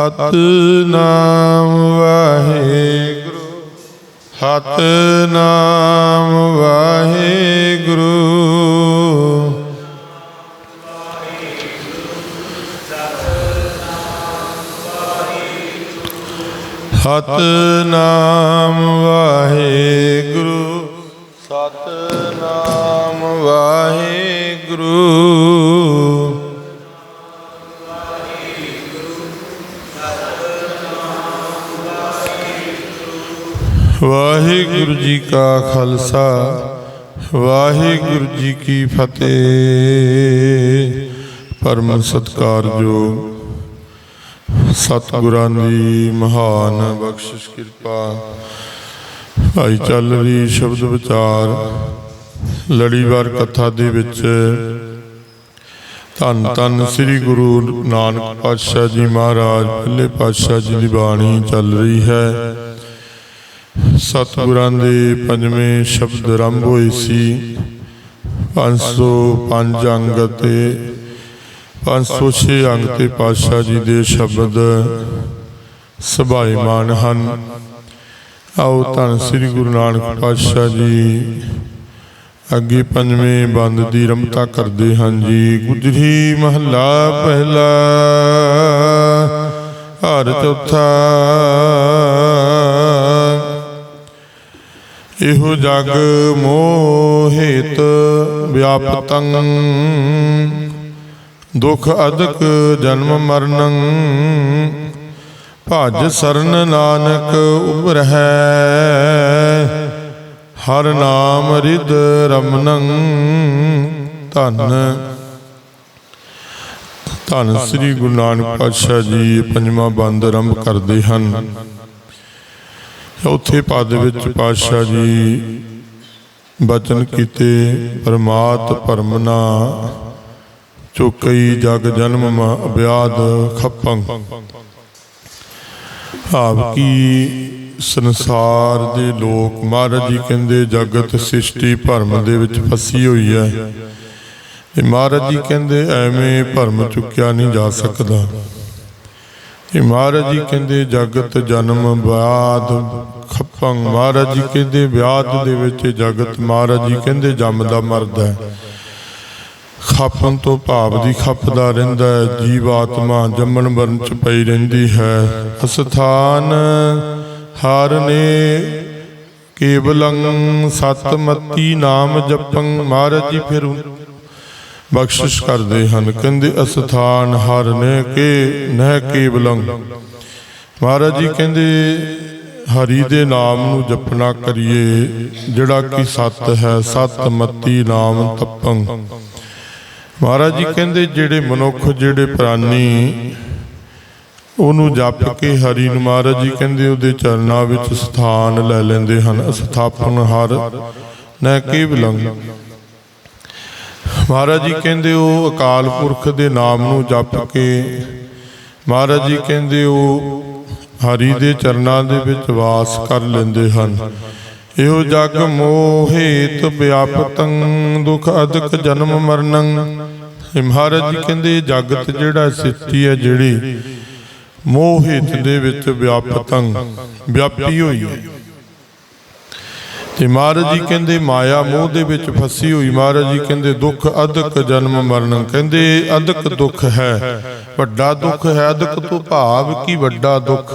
ਸਤਨਾਮ ਵਾਹਿਗੁਰੂ ਸਤਨਾਮ ਵਾਹਿਗੁਰੂ। ਸਤਨਾਮ ਵਾਹਿਗੁਰੂ ਸਤਨਾਮ ਵਾਹਿਗੁਰੂ। ਵਾਹਿਗੁਰੂ ਜੀ ਕਾ ਖਾਲਸਾ, ਵਾਹਿਗੁਰੂ ਜੀ ਕੀ ਫਤਿਹ। ਪਰਮ ਸਤਕਾਰਯੋਗ ਸਤਿਗੁਰਾਂ ਦੀ ਮਹਾਨ ਬਖਸ਼ਿਸ਼, ਕਿਰਪਾ ਭਾਈ ਚੱਲ ਰਹੀ ਸ਼ਬਦ ਵਿਚਾਰ, ਲੜੀਵਾਰ ਕਥਾ ਦੇ ਵਿੱਚ ਧੰਨ ਧੰਨ ਸ੍ਰੀ ਗੁਰੂ ਨਾਨਕ ਪਾਤਸ਼ਾਹ ਜੀ ਮਹਾਰਾਜ, ਪਹਿਲੇ ਪਾਤਸ਼ਾਹ ਜੀ ਦੀ ਬਾਣੀ ਚੱਲ ਰਹੀ ਹੈ। ਸਤਿਗੁਰਾਂ ਦੇ ਪੰਜਵੇਂ ਸ਼ਬਦ ਆਰੰਭ ਹੋਏ ਸੀ। 505 ਅੰਗ ਤੇ 506 ਅੰਗ ਤੇ ਪਾਤਸ਼ਾਹ ਜੀ ਦੇ ਸ਼ਬਦ ਸਭਾਇਮਾਨ ਹਨ। ਆਓ ਧੰਨ ਸ੍ਰੀ ਗੁਰੂ ਨਾਨਕ ਪਾਤਸ਼ਾਹ ਜੀ, ਅੱਗੇ ਪੰਜਵੇਂ ਬੰਦ ਦੀ ਰਮਤਾ ਕਰਦੇ ਹਨ ਜੀ। ਗੁਜਰੀ ਮਹੱਲਾ ਪਹਿਲਾ ਹਰ ਚੌਥਾ ਇਹੋ ਜਗ ਮੋਹਿਤ ਵਿਆਪਤੰ। ਦੁਖ ਅਦਕ ਜਨਮ ਮਰਨੰ। ਭਜ ਸਰਨ ਨਾਨਕ ਉਬਰਹਿ ਹਰ ਨਾਮ ਰਿਦ ਰਮਨੰ। ਧੰਨ। ਧੰਨ ਸ੍ਰੀ ਗੁਰੂ ਨਾਨਕ ਪਾਤਸ਼ਾਹ ਜੀ ਪੰਜਵਾਂ ਬੰਦ ਆਰੰਭ ਕਰਦੇ ਹਨ। ਚੌਥੇ ਪਦ ਵਿੱਚ ਪਾਤਸ਼ਾਹ ਜੀ ਬਚਨ ਕੀਤੇ, ਪਰਮਾਤ ਪਰਮਨਾ, ਚੁਕਈ ਜਗ ਜਨਮ ਮ ਅਬਿਆਦ ਖੱਪੰ। ਭਾਵ ਕੀ ਸੰਸਾਰ ਦੇ ਲੋਕ ਮਹਾਰਾਜ ਜੀ ਕਹਿੰਦੇ, ਜਗਤ ਸ੍ਰਿਸ਼ਟੀ ਭਰਮ ਦੇ ਵਿੱਚ ਫਸੀ ਹੋਈ ਹੈ। ਇਹ ਮਹਾਰਾਜ ਜੀ ਕਹਿੰਦੇ, ਐਵੇਂ ਭਰਮ ਚੁੱਕਿਆ ਨਹੀਂ ਜਾ ਸਕਦਾ। ਇਹ ਮਹਾਰਾਜ ਜੀ ਕਹਿੰਦੇ, ਜਗਤ ਜਨਮ ਬਾਦ। ਖੱਪੰ, ਮਹਾਰਾਜ ਜੀ ਕਹਿੰਦੇ, ਵਿਆਦ ਦੇ ਵਿੱਚ ਜਗਤ, ਮਹਾਰਾਜ ਜੀ ਕਹਿੰਦੇ ਜੰਮਦਾ ਮਰਦਾ ਹੈ। ਖਾਪਨ ਤੋਂ ਭਾਵ ਦੀ ਖੱਪਦਾ ਰਹਿੰਦਾ ਹੈ ਜੀਵ ਆਤਮਾ ਜੰਮਣ ਮਰਨ ਚ ਪਈ ਰਹਿੰਦੀ ਹੈ। ਅਸਥਾਨ ਹਰ ਨੇ ਕੇਵਲੰ ਸਤਮਤੀ ਨਾਮ ਜਪੰ। ਮਹਾਰਾਜ ਜੀ ਫਿਰ ਬਖਸ਼ਿਸ਼ ਕਰਦੇ ਹਨ, ਕਹਿੰਦੇ ਅਸਥਾਨ ਹਰ ਨੇ ਕੇ, ਨਹਿ ਕੇ ਬਲੰਗ ਮਹਾਰਾਜ ਜੀ ਕਹਿੰਦੇ, ਹਰੀ ਦੇ ਨਾਮ ਨੂੰ ਜਪਣਾ ਕਰੀਏ, ਜਿਹੜਾ ਕਿ ਸਤ ਹੈ ਸਤਮਤੀ ਨਾਮ ਤਪੰ। ਮਹਾਰਾਜ ਜੀ ਕਹਿੰਦੇ, ਜਿਹੜੇ ਮਨੁੱਖ, ਜਿਹੜੇ ਪ੍ਰਾਨੀ ਉਹਨੂੰ ਜਪ ਕੇ ਹਰੀ ਨੂੰ ਮਹਾਰਾਜ ਜੀ ਕਹਿੰਦੇ, ਉਹਦੇ ਚਰਨਾਂ ਵਿੱਚ ਸਥਾਨ ਲੈ ਲੈਂਦੇ ਹਨ ਸਥਾਪਨ ਹਰ ਨੈ ਕੇਵਲੰ। ਮਹਾਰਾਜ ਜੀ ਕਹਿੰਦੇ ਉਹ ਅਕਾਲ ਪੁਰਖ ਦੇ ਨਾਮ ਨੂੰ ਜਪ ਕੇ। ਮਹਾਰਾਜ ਜੀ ਕਹਿੰਦੇ ਉਹ ਹਰੀ ਦੇ ਚਰਨਾਂ ਦੇ ਵਿੱਚ ਵਾਸ ਕਰ ਲੈਂਦੇ ਹਨ। ਇਹੋ ਜਗ ਮੋਹਿਤ ਵਿਆਪਤੰ, ਦੁਖ ਅਦਕ ਜਨਮ ਮਰਨੰ। ਇਹ ਮਹਾਰਾਜ ਜੀ ਕਹਿੰਦੇ ਜਗਤ ਜਿਹੜਾ ਸ੍ਰਿਸ਼ਟੀ ਹੈ ਜਿਹੜੀ ਮੋਹਿਤ ਦੇ ਵਿੱਚ ਵਿਆਪਤੰ, ਵਿਆਪੀ ਹੋਈ ਹੈ। ਤੇ ਮਹਾਰਾਜ ਜੀ ਕਹਿੰਦੇ, ਮਾਇਆ ਮੋਹ ਦੇ ਵਿੱਚ ਫਸੀ ਹੋਈ। ਮਹਾਰਾਜ ਜੀ ਕਹਿੰਦੇ, ਦੁੱਖ ਅਦਕ ਜਨਮ ਮਰਨ। ਕਹਿੰਦੇ, ਅਦਕ ਦੁੱਖ ਹੈ। ਵੱਡਾ ਦੁੱਖ ਹੈ, ਅਦਕ ਤੋਂ ਭਾਵ ਕੀ ਵੱਡਾ ਦੁੱਖ?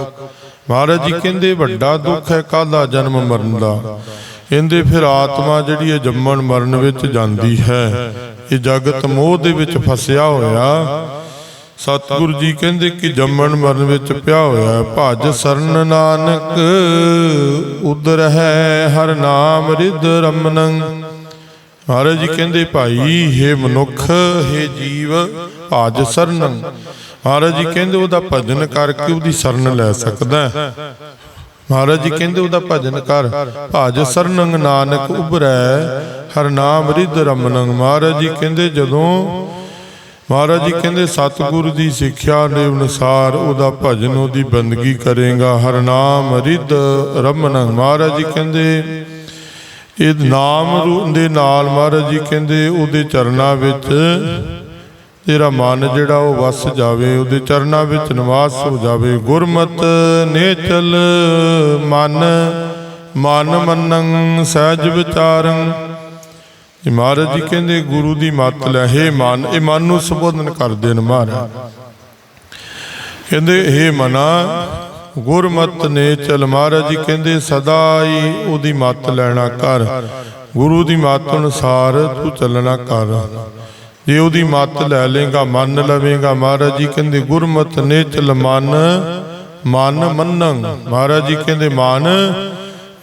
ਮਹਾਰਾਜ ਜੀ ਕਹਿੰਦੇ, ਵੱਡਾ ਦੁੱਖ ਹੈ ਕਾਹਦਾ ਜਨਮ ਮਰਨ ਦਾ? ਕਹਿੰਦੇ, ਫਿਰ ਆਤਮਾ ਜਿਹੜੀ ਹੈ ਜੰਮਣ ਮਰਨ ਵਿੱਚ ਜਾਂਦੀ ਹੈ। ਇਹ ਜਗਤ ਮੋਹ ਦੇ ਵਿੱਚ ਫਸਿਆ ਹੋਇਆ। ਸਤਿਗੁਰੂ ਜੀ ਕਹਿੰਦੇ ਕਿ ਜੰਮਣ ਮਰਨ ਵਿੱਚ ਪਿਆ ਹੋਇਆ ਭਜ ਸਰਨ ਨਾਨਕ ਉਦਰ ਹੈ ਹਰ ਨਾਮ ਰਿਦ ਰਮਨੰ। ਮਹਾਰਾਜ ਜੀ ਕਹਿੰਦੇ, ਭਾਈ हे ਮਨੁੱਖ हे ਜੀਵ, ਭਜ ਸਰਨੰ। ਮਹਾਰਾਜ ਜੀ ਕਹਿੰਦੇ, ਉਹਦਾ ਭਜਨ ਕਰਕੇ ਉਹਦੀ ਸ਼ਰਨ ਲੈ ਸਕਦਾ ਹੈ। ਮਹਾਰਾਜ ਜੀ ਕਹਿੰਦੇ, ਉਹਦਾ ਭਜਨ ਕਰ। ਭਜ ਸਰਨੰਗ ਨਾਨਕ ਉਭਰੈ, ਹਰ ਨਾਮ ਰਿਦ ਰਮਨੰ। ਮਹਾਰਾਜ ਜੀ ਕਹਿੰਦੇ, ਜਦੋਂ ਮਹਾਰਾਜ ਜੀ ਕਹਿੰਦੇ ਸਤਿਗੁਰੂ ਦੀ ਸਿੱਖਿਆ ਦੇ ਅਨੁਸਾਰ ਉਹਦਾ ਭਜਨ ਉਹਦੀ ਬੰਦਗੀ ਕਰੇਗਾ। ਹਰ ਨਾਮ ਰਿਦ ਰਮਨ। ਮਹਾਰਾਜ ਜੀ ਕਹਿੰਦੇ ਇਹ ਨਾਮ ਦੇ ਨਾਲ ਮਹਾਰਾਜ ਜੀ ਕਹਿੰਦੇ ਉਹਦੇ ਚਰਨਾਂ ਵਿੱਚ ਤੇਰਾ ਮਨ ਜਿਹੜਾ ਉਹ ਵਸ ਜਾਵੇ ਉਹਦੇ ਚਰਨਾਂ ਵਿੱਚ ਨਿਵਾਸ ਹੋ ਜਾਵੇ। ਗੁਰਮਤ ਨੇਚਲ ਮਨ ਮਨ ਮੰਨੰ ਸਹਿਜ ਵਿਚਾਰੰ। ਇਹ ਮਹਾਰਾਜ ਜੀ ਕਹਿੰਦੇ, ਗੁਰੂ ਦੀ ਮੱਤ ਲੈ, ਹੇ ਮਨ, ਇਹ ਮਨ ਨੂੰ ਸੰਬੋਧਨ ਕਰਦੇ ਨੇ ਮਹਾਰਾਜ। ਕਹਿੰਦੇ, ਹੇ ਮਨਾ, ਗੁਰਮਤ ਨੇ, ਚਲ ਮਹਾਰਾਜ ਜੀ ਕਹਿੰਦੇ, ਸਦਾ ਹੀ ਉਹਦੀ ਮੱਤ ਲੈਣਾ ਕਰ। ਗੁਰੂ ਦੀ ਮੱਤ ਅਨੁਸਾਰ ਤੂੰ ਚੱਲਣਾ ਕਰ। ਜੇ ਉਹਦੀ ਮੱਤ ਲੈ ਲੇਗਾ ਮੰਨ ਲਵੇਗਾ, ਮਹਾਰਾਜ ਜੀ ਕਹਿੰਦੇ, ਗੁਰਮਤ ਨੇ, ਚਲ ਮਨ ਮਨ ਮੰਨੰ। ਮਹਾਰਾਜ ਜੀ ਕਹਿੰਦੇ, ਮਨ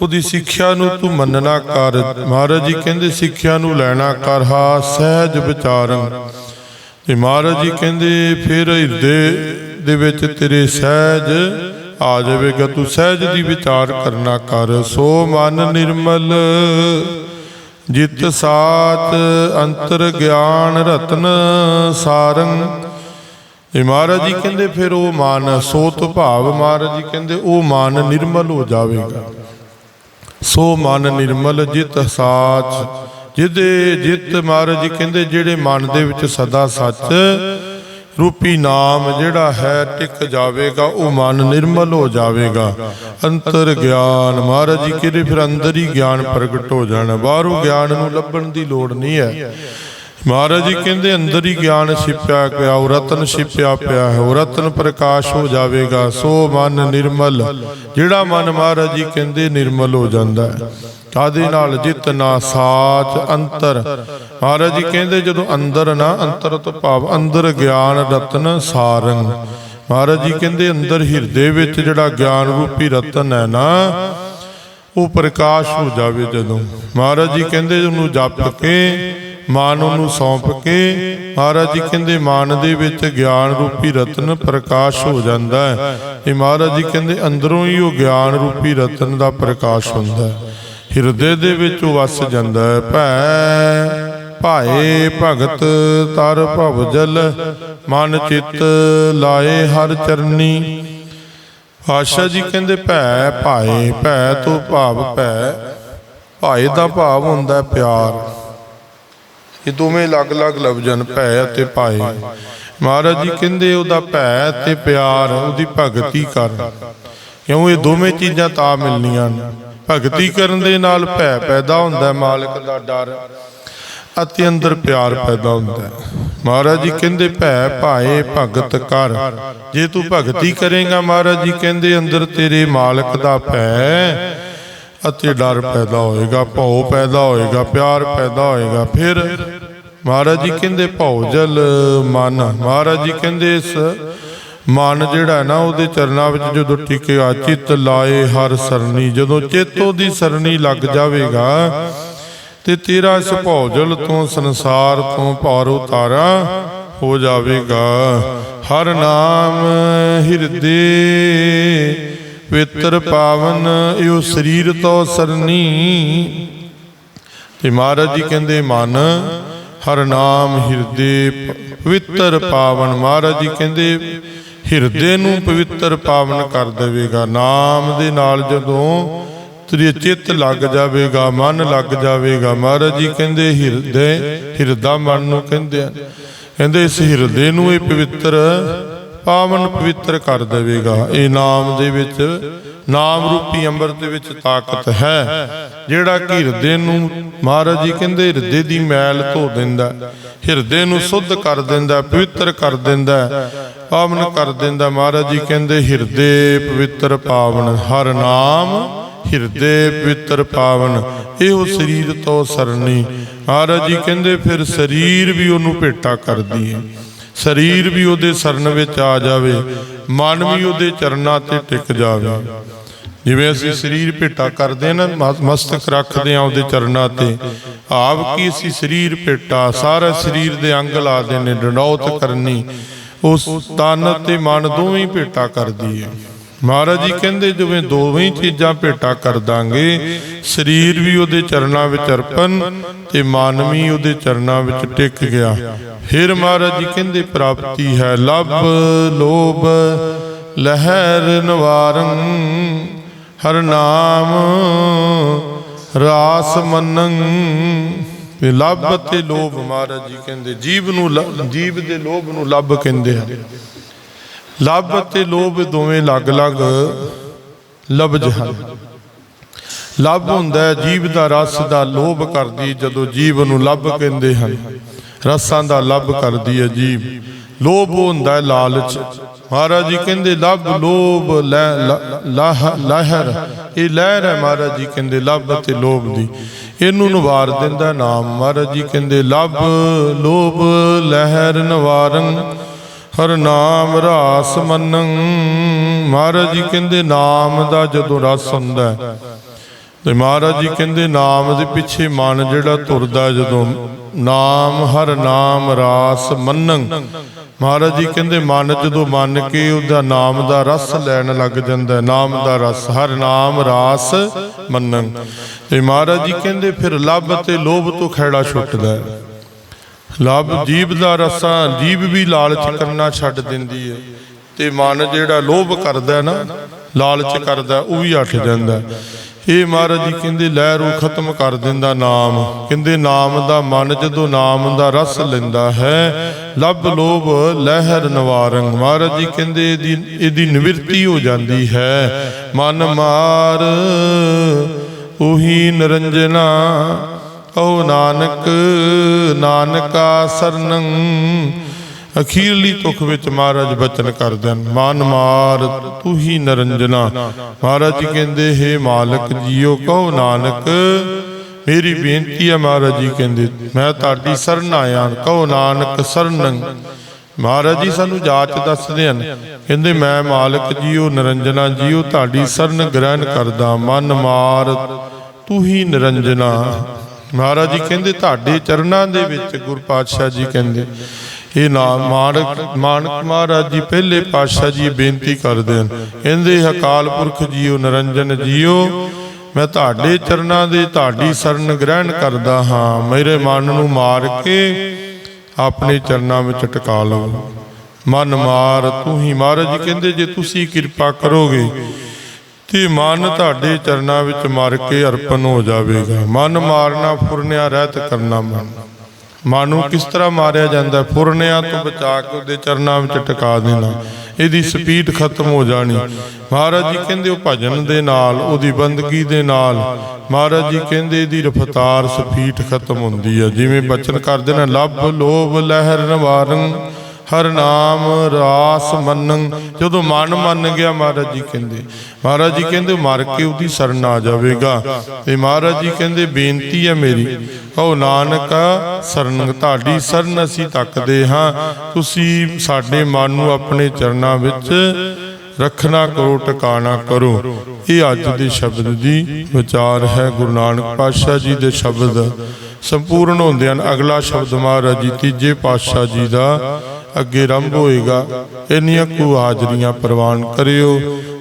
ਉਹਦੀ ਸਿੱਖਿਆ ਨੂੰ ਤੂੰ ਮੰਨਣਾ ਕਰ। ਮਹਾਰਾਜ ਜੀ ਕਹਿੰਦੇ, ਸਿੱਖਿਆ ਨੂੰ ਲੈਣਾ ਕਰ। ਹਾ, ਸਹਿਜ ਵਿਚਾਰੰ ਤੇ ਮਹਾਰਾਜ ਜੀ ਕਹਿੰਦੇ, ਫਿਰ ਹਿਰਦੇ ਦੇ ਵਿੱਚ ਤੇਰੇ ਸਹਿਜ ਆ ਜਾਵੇਗਾ। ਤੂੰ ਸਹਿਜ ਦੀ ਵਿਚਾਰ ਕਰਨਾ ਕਰ। ਸੋ ਮਨ ਨਿਰਮਲ, ਜਿਤ ਸਾਤ ਅੰਤਰ ਗਿਆਨ ਰਤਨ ਸਾਰੰ ਇਹ ਮਹਾਰਾਜ ਜੀ ਕਹਿੰਦੇ, ਫਿਰ ਉਹ ਮਨ, ਸੋਤ ਭਾਵ ਮਹਾਰਾਜ ਜੀ ਕਹਿੰਦੇ, ਉਹ ਮਨ ਨਿਰਮਲ ਹੋ ਜਾਵੇਗਾ। ਸੋ ਮਨ ਨਿਰਮਲ ਜਿਤ ਸਾਚ ਜਿਹਦੇ ਜਿਤ ਮਹਾਰਾਜ ਜੀ ਕਹਿੰਦੇ ਜਿਹੜੇ ਮਨ ਦੇ ਵਿੱਚ ਸਦਾ ਸੱਚ, ਰੂਪੀ ਨਾਮ ਜਿਹੜਾ ਹੈ ਟਿਕ ਜਾਵੇਗਾ, ਉਹ ਮਨ ਨਿਰਮਲ ਹੋ ਜਾਵੇਗਾ। ਅੰਤਰ ਗਿਆਨ ਮਹਾਰਾਜ ਜੀ ਕਹਿੰਦੇ ਫਿਰ ਅੰਦਰ ਹੀ ਗਿਆਨ ਪ੍ਰਗਟ ਹੋ ਜਾਣਾ। ਬਾਹਰੋਂ ਗਿਆਨ ਨੂੰ ਲੱਭਣ ਦੀ ਲੋੜ ਨਹੀਂ ਹੈ। ਮਹਾਰਾਜ ਜੀ ਕਹਿੰਦੇ, ਅੰਦਰ ਹੀ ਗਿਆਨ ਛਿਪਿਆ ਪਿਆ, ਉਹ ਰਤਨ ਛਿਪਿਆ ਪਿਆ ਹੈ, ਉਹ ਰਤਨ ਪ੍ਰਕਾਸ਼ ਹੋ ਜਾਵੇਗਾ, ਸੋ ਮਨ ਨਿਰਮਲ। ਜਿਹੜਾ ਮਨ ਮਹਾਰਾਜ ਜੀ ਕਹਿੰਦੇ, ਨਿਰਮਲ ਹੋ ਜਾਂਦਾ ਹੈ। ਕਾਦੇ ਨਾਲ ਜਿਤ ਨਾ ਸਾਚ ਅੰਤਰ। ਮਹਾਰਾਜ ਜੀ ਕਹਿੰਦੇ, ਜਦੋਂ ਅੰਦਰ ਨਾ ਅੰਤਰ ਤੋਂ ਭਾਵ, ਅੰਦਰ ਗਿਆਨ ਰਤਨ ਸਾਰੰਗ। ਮਹਾਰਾਜ ਜੀ ਕਹਿੰਦੇ, ਅੰਦਰ ਹਿਰਦੇ ਵਿੱਚ ਜਿਹੜਾ ਗਿਆਨ ਰੂਪੀ ਰਤਨ ਹੈ ਨਾ, ਉਹ ਪ੍ਰਕਾਸ਼ ਹੋ ਜਾਵੇ ਜਦੋਂ। ਮਹਾਰਾਜ ਜੀ ਕਹਿੰਦੇ, ਉਹਨੂੰ ਜਪ ਕੇ ਮਨ ਨੂੰ ਸੌਂਪ ਕੇ, ਮਹਾਰਾਜ ਜੀ ਕਹਿੰਦੇ, ਮਨ ਦੇ ਵਿੱਚ ਗਿਆਨ ਰੂਪੀ ਰਤਨ ਪ੍ਰਕਾਸ਼ ਹੋ ਜਾਂਦਾ ਹੈ। ਇਹ ਮਹਾਰਾਜ ਜੀ ਕਹਿੰਦੇ, ਅੰਦਰੋਂ ਹੀ ਉਹ ਗਿਆਨ ਰੂਪੀ ਰਤਨ ਦਾ ਪ੍ਰਕਾਸ਼ ਹੁੰਦਾ ਹੈ। ਹਿਰਦੇ ਦੇ ਵਿੱਚ ਉਹ ਵਸ ਜਾਂਦਾ ਹੈ। ਭੈ, ਭਾਏ ਭਗਤ, ਤਰ ਭਵ ਜਲ, ਮਨ ਚਿੱਤ ਲਾਏ ਹਰ ਚਰਨੀ। ਆਸ਼ਾ ਜੀ ਕਹਿੰਦੇ, ਭੈ, ਭਾਏ, ਭੈ, ਤੋਂ ਭਾਵ ਭੈ। ਭਾਏ ਦਾ ਭਾਵ ਹੁੰਦਾ ਪਿਆਰ। ਇਹ ਦੋਵੇਂ ਅਲੱਗ-ਅਲੱਗ ਲਫ਼ਜ਼ ਹਨ ਭੈ ਅਤੇ ਭਾਏ। ਮਹਾਰਾਜ ਜੀ ਕਹਿੰਦੇ, ਉਹਦਾ ਭੈ ਤੇ ਪਿਆਰ, ਉਹਦੀ ਭਗਤੀ ਕਰ ਕਿਉਂ ਇਹ ਦੋਵੇਂ ਚੀਜ਼ਾਂ ਤਾਂ ਮਿਲਣੀਆਂ ਨੇ? ਭਗਤੀ ਕਰਨ ਦੇ ਨਾਲ ਭੈ ਪੈਦਾ ਹੁੰਦਾ ਮਾਲਕ ਦਾ ਡਰ ਅਤੇ ਅੰਦਰ ਪਿਆਰ ਪੈਦਾ ਹੁੰਦਾ ਮਹਾਰਾਜ ਜੀ ਕਹਿੰਦੇ, ਭੈ, ਭਾਏ, ਭਗਤ ਕਰ। ਜੇ ਤੂੰ ਭਗਤੀ ਕਰੇਗਾ, ਮਹਾਰਾਜ ਜੀ ਕਹਿੰਦੇ, ਅੰਦਰ ਤੇਰੇ ਮਾਲਕ ਦਾ ਭੈ ਅਤੇ ਡਰ ਪੈਦਾ ਹੋਏਗਾ, ਭਉ ਪੈਦਾ ਹੋਏਗਾ, ਪਿਆਰ ਪੈਦਾ ਹੋਏਗਾ। ਫਿਰ ਮਹਾਰਾਜ ਜੀ ਕਹਿੰਦੇ, ਭਉ ਜਲ ਮਨ। ਮਹਾਰਾਜ ਜੀ ਕਹਿੰਦੇ, ਇਸ ਮਨ ਜਿਹੜਾ ਨਾ, ਉਹਦੇ ਚਰਨਾਂ ਵਿੱਚ ਜਦੋਂ ਟਿਕੇ ਆ ਚਿੱਤ ਲਾਏ ਹਰ ਸਰਨੀ। ਜਦੋਂ ਚੇਤੋ ਦੀ ਸਰਣੀ ਲੱਗ ਜਾਵੇਗਾ, ਤੇ ਤੇਰਾ ਇਸ ਭੌਜਲ ਤੋਂ, ਸੰਸਾਰ ਤੋਂ ਪਾਰ ਉਤਾਰਾ ਹੋ ਜਾਵੇਗਾ। ਹਰ ਨਾਮ ਹਿਰਦੇ ਪਵਿੱਤਰ ਪਾਵਨ, ਇਹੋ ਸਰੀਰ ਤੋਂ ਸਰਨੀ। ਤੇ ਮਹਾਰਾਜ ਜੀ ਕਹਿੰਦੇ, ਮਨ ਹਰ ਨਾਮ ਹਿਰਦੇ ਪਵਿੱਤਰ ਪਾਵਨ। ਮਹਾਰਾਜ ਜੀ ਕਹਿੰਦੇ, ਹਿਰਦੇ ਨੂੰ ਪਵਿੱਤਰ ਪਾਵਨ ਕਰ ਦੇਵੇਗਾ। ਨਾਮ ਦੇ ਨਾਲ ਜਦੋਂ ਤੇਰੇ ਚਿੱਤ ਲੱਗ ਜਾਵੇਗਾ, ਮਨ ਲੱਗ ਜਾਵੇਗਾ, ਮਹਾਰਾਜ ਜੀ ਕਹਿੰਦੇ, ਹਿਰਦੇ, ਹਿਰਦਾ ਮਨ ਨੂੰ ਕਹਿੰਦੇ ਆ। ਕਹਿੰਦੇ, ਇਸ ਹਿਰਦੇ ਨੂੰ ਇਹ ਪਵਿੱਤਰ ਪਾਵਨ ਪਵਿੱਤਰ ਕਰ ਦੇਵੇਗਾ। ਇਹ ਨਾਮ ਦੇ ਵਿੱਚ, ਨਾਮ ਰੂਪੀ ਅੰਮ੍ਰਿਤ ਦੇ ਵਿੱਚ ਤਾਕਤ ਹੈ, ਜਿਹੜਾ ਕਿ ਹਿਰਦੇ ਨੂੰ, ਮਹਾਰਾਜ ਜੀ ਕਹਿੰਦੇ ਹਿਰਦੇ ਦੀ ਮੈਲ ਧੋ ਦਿੰਦਾ ਹਿਰਦੇ ਨੂੰ ਸੁੱਧ ਕਰ ਦਿੰਦਾ ਪਵਿੱਤਰ ਕਰ ਦਿੰਦਾ ਪਾਵਨ ਕਰ ਦਿੰਦਾ ਮਹਾਰਾਜ ਜੀ ਕਹਿੰਦੇ ਹਿਰਦੇ ਪਵਿੱਤਰ ਪਾਵਨ, ਹਰ ਨਾਮ ਹਿਰਦੇ ਪਵਿੱਤਰ ਪਾਵਨ, ਇਹੋ ਸਰੀਰ ਤੋਂ ਸਰਨੀ। ਮਹਾਰਾਜ ਜੀ ਕਹਿੰਦੇ ਫਿਰ ਸਰੀਰ ਵੀ ਉਹਨੂੰ ਭੇਟਾ ਕਰਦੀ ਹੈ। ਸਰੀਰ ਵੀ ਉਹਦੇ ਸਰਨ ਵਿੱਚ ਆ ਜਾਵੇ, ਮਨ ਵੀ ਉਹਦੇ ਚਰਨਾਂ ਤੇ ਟਿਕ ਜਾਵੇ। ਜਿਵੇਂ ਅਸੀਂ ਸਰੀਰ ਭੇਟਾ ਕਰਦੇ ਨਾ ਮਸਤਕ ਰੱਖਦੇ ਆ ਉਹਦੇ ਚਰਨਾਂ ਤੇ, ਆਪ ਕੀ ਅਸੀਂ ਸਰੀਰ ਭੇਟਾ, ਸਾਰਾ ਸਰੀਰ ਦੇ ਅੰਗ ਲਾ ਦੇਣੇ, ਡੰਡੌਤ ਕਰਨੀ, ਉਸ ਤਨ ਤੇ ਮਨ ਦੋਵੇਂ ਭੇਟਾ ਕਰਦੀ ਹੈ। ਮਹਾਰਾਜ ਜੀ ਕਹਿੰਦੇ, ਜਿਵੇਂ ਦੋਵੇਂ ਚੀਜ਼ਾਂ ਭੇਟਾ ਕਰ ਦਾਂਗੇ, ਸਰੀਰ ਵੀ ਉਹਦੇ ਚਰਨਾਂ ਵਿੱਚ ਅਰਪਣ ਤੇ ਮਨ ਵੀ ਉਹਦੇ ਚਰਨਾਂ ਵਿੱਚ ਟਿਕ ਗਿਆ। ਫਿਰ ਮਹਾਰਾਜ ਜੀ ਕਹਿੰਦੇ, ਪ੍ਰਾਪਤੀ ਹੈ ਲਭ, ਲੋਭ, ਲਹਿਰ ਨਿਵਾਰੰ ਹਰ ਨਾਮ ਰਾਸ ਮੰਨੰ। ਤੇ ਲੱਭ ਤੇ ਲੋਭ ਮਹਾਰਾਜ ਜੀ ਕਹਿੰਦੇ, ਜੀਵ ਨੂੰ ਲ- ਜੀਵ ਦੇ ਲੋਭ ਨੂੰ ਲੱਭ ਕਹਿੰਦੇ ਆ। ਲੱਭ ਅਤੇ ਲੋਭ ਦੋਵੇਂ ਅਲੱਗ-ਅਲੱਗ ਲਫ਼ਜ਼ ਹਨ। ਲੱਭ ਹੁੰਦਾ ਹੈ ਜੀਵ ਦਾ ਰਸ ਦਾ ਲੋਭ ਕਰਦੀ ਜਦੋਂ ਜੀਵ ਨੂੰ ਲੱਭ ਕਹਿੰਦੇ ਹਨ। ਰਸਾਂ ਦਾ ਲੱਭ ਕਰਦੀ ਹੈ ਜੀਵ। ਲੋਭ ਹੁੰਦਾ ਲਾਲਚ। ਮਹਾਰਾਜ ਜੀ ਕਹਿੰਦੇ, ਲੱਭ, ਲੋਭ, ਲੈ- ਲ- ਲਾਹ, ਲਹਿਰ। ਇਹ ਲਹਿਰ ਹੈ ਮਹਾਰਾਜ ਜੀ ਕਹਿੰਦੇ, ਲੱਭ ਤੇ ਲੋਭ ਦੀ। ਇਹਨੂੰ ਨਿਵਾਰ ਦਿੰਦਾ ਨਾਮ। ਮਹਾਰਾਜ ਜੀ ਕਹਿੰਦੇ, ਲੱਭ, ਲੋਭ, ਲਹਿਰ, ਨਿਵਾਰਨ। ਹਰ ਨਾਮ ਰਾਸ ਮੰਨੰ। ਮਹਾਰਾਜ ਜੀ ਕਹਿੰਦੇ, ਨਾਮ ਦਾ ਜਦੋਂ ਰਸ ਹੁੰਦਾ ਤੇ ਮਹਾਰਾਜ ਜੀ ਕਹਿੰਦੇ, ਨਾਮ ਦੇ ਪਿੱਛੇ ਮਨ ਜਿਹੜਾ ਤੁਰਦਾ ਜਦੋਂ ਨਾਮ, ਹਰ ਨਾਮ ਰਾਸ ਮੰਨੰ। ਮਹਾਰਾਜ ਜੀ ਕਹਿੰਦੇ, ਮਨ ਜਦੋਂ ਮੰਨ ਕੇ ਉਹਦਾ ਨਾਮ ਦਾ ਰਸ ਲੈਣ ਲੱਗ ਜਾਂਦਾ ਨਾਮ ਦਾ ਰਸ, ਹਰ ਨਾਮ ਰਾਸ ਮੰਨੰ। ਤੇ ਮਹਾਰਾਜ ਜੀ ਕਹਿੰਦੇ, ਫਿਰ ਲੱਭ ਤੇ ਲੋਭ ਤੋਂ ਖੈੜਾ ਛੁੱਟਦਾ ਲੱਭ ਜੀਵ ਦਾ ਰਸਾ ਜੀਵ ਵੀ ਲਾਲਚ ਕਰਨਾ ਛੱਡ ਦਿੰਦੀ ਹੈ ਤੇ ਮਨ ਜਿਹੜਾ ਲੋਭ ਕਰਦਾ ਨਾ, ਲਾਲਚ ਕਰਦਾ, ਉਹ ਵੀ ਅੱਠ ਜਾਂਦਾ। ਇਹ ਮਹਾਰਾਜ ਜੀ ਕਹਿੰਦੇ ਲਹਿ ਰੂ ਖਤਮ ਕਰ ਦਿੰਦਾ ਨਾਮ। ਕਹਿੰਦੇ, ਨਾਮ ਦਾ ਮਨ ਜਦੋਂ ਨਾਮ ਦਾ ਰਸ ਲੈਂਦਾ ਹੈ, ਲੱਭ ਲੋਭ ਲਹਿਰ ਨਿਵਾਰੰਗ। ਮਹਾਰਾਜ ਜੀ ਕਹਿੰਦੇ, ਇਹਦੀ ਇਹਦੀ ਨਿਵਰਤੀ ਹੋ ਜਾਂਦੀ ਹੈ। ਮਨ ਮਾਰ, ਉਹੀ ਨਿਰੰਜਨਾ ਕਹੋ ਨਾਨਕ, ਨਾਨਕਾ ਸਰਨੰ। ਅਖੀਰਲੀ ਤੁਖ ਵਿੱਚ ਮਹਾਰਾਜ ਬਚਨ ਕਰਦੇ ਹਨ ਮਨ ਮਾਰ ਤੂੰ ਹੀ ਨਰੰਜਨਾ। ਮਹਾਰਾਜ ਜੀ ਕਹਿੰਦੇ, ਹੈ ਮਾਲਕ, ਜੀਓ ਕਹੋ ਨਾਨਕ। ਮੇਰੀ ਬੇਨਤੀ ਹੈ ਮਹਾਰਾਜ ਜੀ ਕਹਿੰਦੇ, ਮੈਂ ਤੁਹਾਡੀ ਸ਼ਰਨ ਆਇਆ ਕਹੋ ਨਾਨਕ ਸਰਨੰ। ਮਹਾਰਾਜ ਜੀ ਸਾਨੂੰ ਜਾਚ ਦੱਸਦੇ ਹਨ। ਕਹਿੰਦੇ, ਮੈਂ ਮਾਲਕ, ਜੀਓ ਨਰੰਜਨਾ, ਜੀਓ ਤੁਹਾਡੀ ਸ਼ਰਨ ਗ੍ਰਹਿਣ ਕਰਦਾ। ਮਨ ਮਾਰ ਤੂੰ ਹੀ ਨਿਰੰਜਨਾ। ਮਹਾਰਾਜ ਜੀ ਕਹਿੰਦੇ, ਤੁਹਾਡੇ ਚਰਨਾਂ ਦੇ ਵਿੱਚ ਗੁਰੂ ਪਾਤਸ਼ਾਹ ਜੀ ਕਹਿੰਦੇ, ਇਹ ਨਾਮ ਮਾਨਕ ਮਾਨਕ ਮਹਾਰਾਜ ਜੀ, ਪਹਿਲੇ ਪਾਤਸ਼ਾਹ ਜੀ ਬੇਨਤੀ ਕਰਦੇ ਹਨ। ਕਹਿੰਦੇ, ਅਕਾਲ ਪੁਰਖ ਜੀਓ, ਨਿਰੰਜਨ ਜੀਓ, ਮੈਂ ਤੁਹਾਡੇ ਚਰਨਾਂ ਦੇ, ਤੁਹਾਡੀ ਸ਼ਰਨ ਗ੍ਰਹਿਣ ਕਰਦਾ ਹਾਂ। ਮੇਰੇ ਮਨ ਨੂੰ ਮਾਰ ਕੇ ਆਪਣੇ ਚਰਨਾਂ ਵਿੱਚ ਟਿਕਾ ਲਓ ਮਨ ਮਾਰ ਤੂੰ ਹੀ। ਮਹਾਰਾਜ ਜੀ ਕਹਿੰਦੇ, ਜੇ ਤੁਸੀਂ ਕਿਰਪਾ ਕਰੋਗੇ ਤੇ ਮਨ ਤੁਹਾਡੇ ਚਰਨਾਂ ਵਿੱਚ ਮਰ ਕੇ ਅਰਪਣ ਹੋ ਜਾਵੇਗਾ। ਮਨ ਮਾਰਨਾ ਫੁਰਨਿਆ ਰਹਿਤ ਕਰਨਾ ਮਨ। ਮਨ ਨੂੰ ਕਿਸ ਤਰ੍ਹਾਂ ਮਾਰਿਆ ਜਾਂਦਾ? ਹੈ? ਫੁਰਨਿਆਂ ਤੋਂ ਬਚਾ ਕੇ ਉਹਦੇ ਚਰਨਾਂ ਵਿੱਚ ਟਿਕਾ ਦੇਣਾ। ਇਹਦੀ ਸਪੀਡ ਖਤਮ ਹੋ ਜਾਣੀ। ਮਹਾਰਾਜ ਜੀ ਕਹਿੰਦੇ ਉਹ ਭਜਨ ਦੇ ਨਾਲ, ਉਹਦੀ ਬੰਦਗੀ ਦੇ ਨਾਲ। ਮਹਾਰਾਜ ਜੀ ਕਹਿੰਦੇ ਇਹਦੀ ਰਫਤਾਰ ਸਪੀਡ ਖਤਮ ਹੁੰਦੀ ਹੈ ਜਿਵੇਂ ਬਚਨ ਕਰਦੇ ਨੇ, ਲੱਭ ਲੋਭ ਲਹਿਰ ਨਿਵਾਰਨ। ਹਰ ਨਾਮ ਰਾਸ ਮੰਨੰ, ਜਦੋਂ ਮਨ ਮੰਨ ਗਿਆ ਮਹਾਰਾਜ ਜੀ ਕਹਿੰਦੇ, ਮਹਾਰਾਜ ਜੀ ਕਹਿੰਦੇ, ਮਰ ਕੇ ਉਹਦੀ ਸ਼ਰਨ ਆ ਜਾਵੇਗਾ। ਤੇ ਮਹਾਰਾਜ ਜੀ ਕਹਿੰਦੇ, ਬੇਨਤੀ ਹੈ ਮੇਰੀ, ਕਹੋ ਨਾਨਕ, ਸ਼ਰਨ, ਤੁਹਾਡੀ ਸ਼ਰਨ ਅਸੀਂ ਤੱਕਦੇ ਹਾਂ। ਤੁਸੀਂ ਸਾਡੇ ਮਨ ਨੂੰ ਆਪਣੇ ਚਰਨਾਂ ਵਿੱਚ ਰੱਖਣਾ ਕਰੋ, ਟਿਕਾਣਾ ਕਰੋ। ਇਹ ਅੱਜ ਦੇ ਸ਼ਬਦ ਦੀ ਵਿਚਾਰ ਹੈ, ਗੁਰੂ ਨਾਨਕ ਪਾਤਸ਼ਾਹ ਜੀ ਦੇ ਸ਼ਬਦ ਸੰਪੂਰਨ ਹੁੰਦੇ ਹਨ। ਅਗਲਾ ਸ਼ਬਦ ਮਹਾਰਾਜ ਜੀ, ਤੀਜੇ ਪਾਤਸ਼ਾਹ ਜੀ ਦਾ ਅੱਗੇ ਆਰੰਭ ਹੋਏਗਾ। ਇੰਨੀਆਂ ਕੁ ਹਾਜ਼ਰੀਆਂ ਪ੍ਰਵਾਨ ਕਰਿਓ।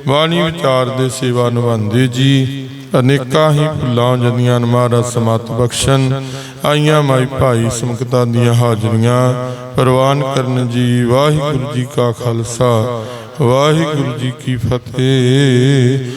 ਬਾਣੀ ਵਿਚਾਰ ਦੇ ਸੇਵਾ ਨਿਭਾਉਂਦੇ ਜੀ, ਅਨੇਕਾਂ ਹੀ ਭੁੱਲਾਂ ਜਦੀਆਂ ਮਹਾਰਾਜ ਸਮਤ ਬਖਸ਼ਣ, ਆਈਆਂ ਮਾਈ ਭਾਈ ਸਮਕਤਾ ਦੀਆਂ ਹਾਜ਼ਰੀਆਂ ਪ੍ਰਵਾਨ ਕਰਨ ਜੀ। ਵਾਹਿਗੁਰੂ ਜੀ ਕਾ ਖਾਲਸਾ, ਵਾਹਿਗੁਰੂ ਜੀ ਕੀ ਫਤਿਹ।